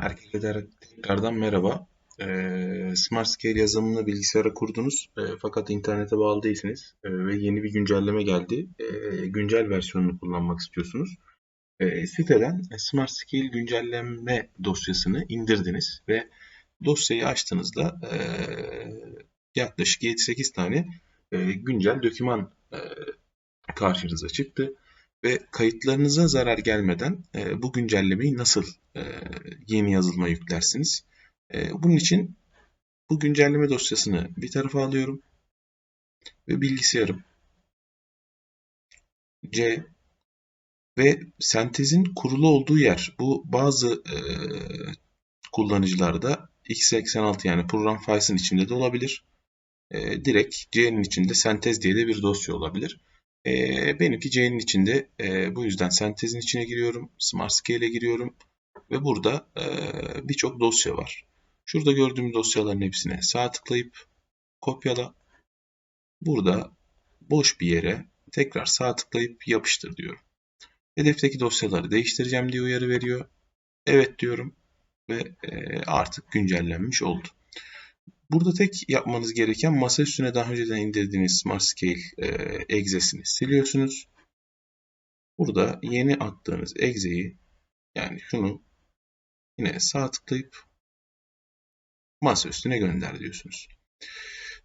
Herkese tekrardan merhaba. Ee, Smart Scale yazılımını bilgisayara kurdunuz e, fakat internete bağlı değilsiniz e, ve yeni bir güncelleme geldi. E, güncel versiyonunu kullanmak istiyorsunuz. E, siteden Smart Scale güncelleme dosyasını indirdiniz ve dosyayı açtığınızda e, yaklaşık 7-8 tane e, güncel doküman e, karşınıza çıktı ve kayıtlarınıza zarar gelmeden e, bu güncellemeyi nasıl e, yeni yazılıma yüklersiniz? E, bunun için bu güncelleme dosyasını bir tarafa alıyorum ve bilgisayarım C ve sentezin kurulu olduğu yer bu bazı e, kullanıcılarda x86 yani program files'in içinde de olabilir. E, direkt C'nin içinde sentez diye de bir dosya olabilir. E, benimki C'nin içinde. E, bu yüzden sentezin içine giriyorum. Smart Scale'e giriyorum. Ve burada e, birçok dosya var. Şurada gördüğüm dosyaların hepsine sağ tıklayıp kopyala. Burada boş bir yere tekrar sağ tıklayıp yapıştır diyorum. Hedefteki dosyaları değiştireceğim diye uyarı veriyor. Evet diyorum ve artık güncellenmiş oldu. Burada tek yapmanız gereken masa üstüne daha önceden indirdiğiniz Smart Scale e, egzesini siliyorsunuz. Burada yeni attığınız egzeyi yani şunu yine sağ tıklayıp masa üstüne gönder diyorsunuz.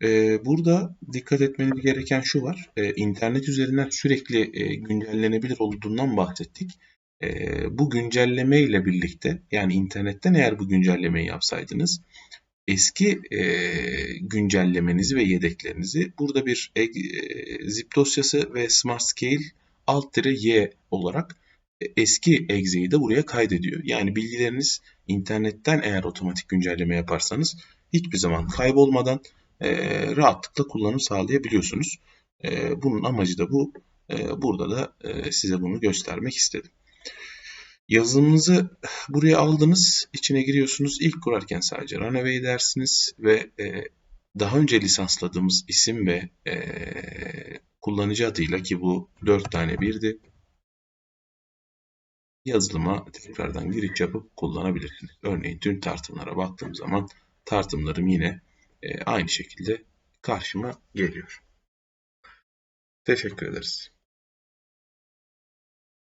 Ee, burada dikkat etmeniz gereken şu var. Ee, internet üzerinden sürekli e, güncellenebilir olduğundan bahsettik. Ee, bu güncelleme ile birlikte yani internetten eğer bu güncellemeyi yapsaydınız eski e, güncellemenizi ve yedeklerinizi burada bir e, zip dosyası ve smart scale alt y olarak e, eski exe'yi de buraya kaydediyor. Yani bilgileriniz internetten eğer otomatik güncelleme yaparsanız hiçbir zaman kaybolmadan e, rahatlıkla kullanım sağlayabiliyorsunuz. E, bunun amacı da bu. E, burada da e, size bunu göstermek istedim. Yazılımınızı buraya aldınız, içine giriyorsunuz. İlk kurarken sadece Runaway dersiniz ve e, daha önce lisansladığımız isim ve e, kullanıcı adıyla ki bu 4 tane birdi. Yazılıma tekrardan giriş yapıp kullanabilirsiniz. Örneğin tüm tartımlara baktığım zaman tartımlarım yine e, aynı şekilde karşıma geliyor. Teşekkür ederiz.